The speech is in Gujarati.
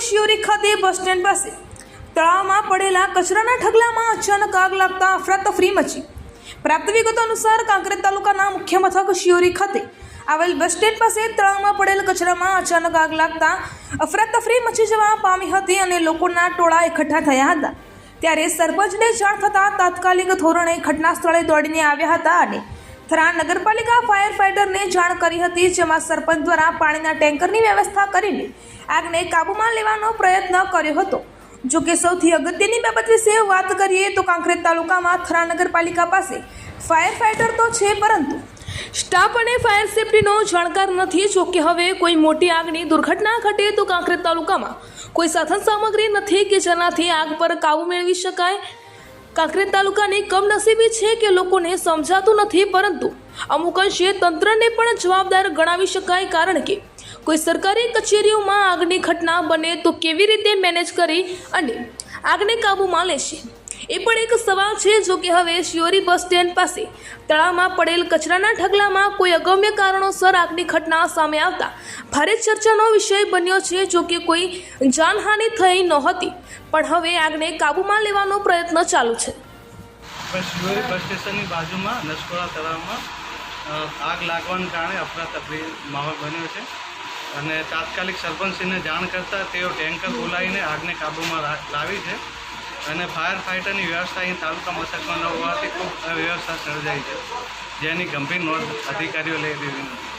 શિહોરી બસ સ્ટેન્ડ પાસે તળાવમાં પડેલા કચરાના ઢગલામાં અચાનક આગ લાગતા અફરાતફરી મચી. પ્રાપ્ત વિગતો અનુસાર કાંકરેજ તાલુકાના મુખ્ય મથક શિયોરી ખાતે આવેલ બસ સ્ટેન્ડ પાસે તળાવમાં પડેલ કચરામાં અચાનક આગ લાગતા અફરાતફરી મચી જવા પામી હતી અને લોકોના ટોળા એકઠા થયા હતા. ત્યારે સરપંચને જાણ થતાં તાત્કાલિક ધોરણે ઘટના સ્થળે દોડીને આવ્યા હતા અને થરા નગરપાલિકા ફાયર ફાઇટરને જાણ કરી હતી, જેમાં સરપંચ દ્વારા પાણીના ટેન્કરની વ્યવસ્થા કરીને આગને કાબૂમાં લેવાનો પ્રયત્ન કર્યો હતો. જો કે સૌથી અગત્યની બાબત વિશે વાત કરીએ તો કાંકરેજ તાલુકામાં થરા નગરપાલિકા પાસે ફાયર ફાઇટર તો છે પરંતુ સ્ટાફ અને ફાયર સેફટીનો જાણકાર નથી. જો કે હવે કોઈ મોટી આગની દુર્ઘટના ઘટે તો કાંકરેજ તાલુકામાં કોઈ સાધન સામગ્રી નથી કે જેનાથી આગ પર કાબૂ મેળવી શકાય. કાંકરેજ તાલુકાની કમનસીબી છે કે લોકોને સમજાતું નથી, પરંતુ અમુક અંશે તંત્રને પણ જવાબદાર ગણાવી શકાય કારણ કે કોઈ સરકારી કચેરીઓમાં આગની ઘટના બને તો કેવી રીતે મેનેજ કરી અને આગને કાબૂમાં લેશે? એ પણ એક સવાલ છે જો કે હવે શિયોરી બસ સ્ટેન્ડ પાસે તળાવમાં પડેલ કચરાના ઢગલામાં કોઈ અગમ્ય કારણોસર આગની ઘટના સામે આવતા ભારે ચર્ચાનો વિષય બન્યો છે જો કે કોઈ જાનહાનિ થઈ નહોતી. પણ હવે આગને કાબૂમાં લેવાનો પ્રયત્ન ચાલુ છે. બસ બસ સ્ટેશનની બાજુમાં નસકોડા તળાવમાં આગ લાગવાને કારણે અફરાતફરી માહોલ બન્યો છે. અને તાત્કાલિક સરપંચશ્રીને જાણ કરતાં તેઓ ટેન્કર બોલાવીને આગને કાબૂમાં લાવી છે. અને ફાયર ફાઇટરની વ્યવસ્થા અહીં તાલુકા મથકમાં ન હોવાથી ખૂબ અવ્યવસ્થા સર્જાઈ છે. જેની ગંભીર નોંધ અધિકારીઓ લઈ લીધી નથી.